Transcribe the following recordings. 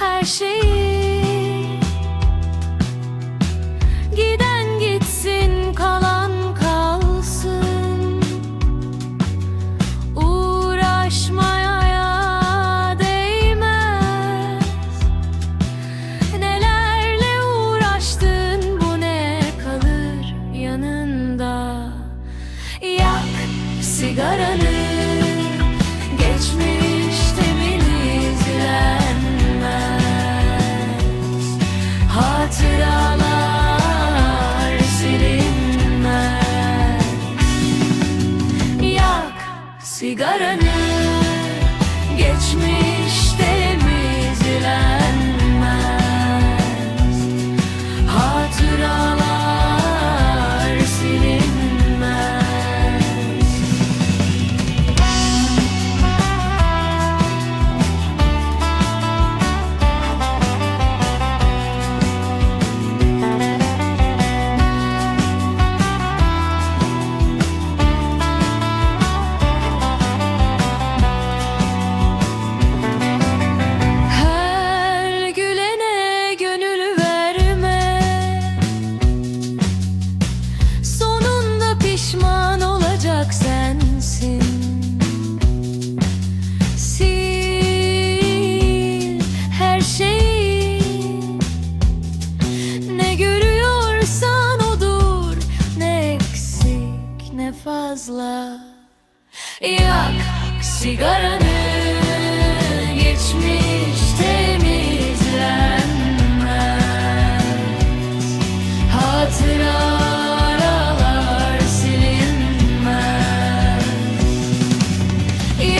her şeyi. Giden gitsin kalan kalsın. Uğraşmaya değmez. Nelerle uğraştın bu ne kalır yanında? Yak sigaranı Geçmişte sigaranı Geçmiş fazla. Yak sigaranı geçmiş temizlenmez. Hatıralar silinmez.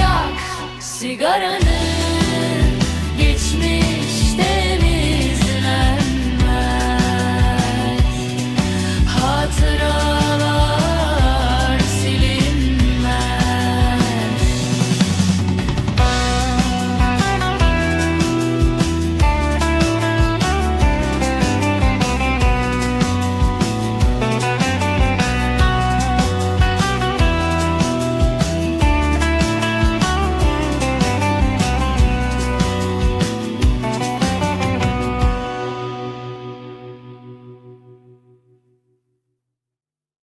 Yak sigaranı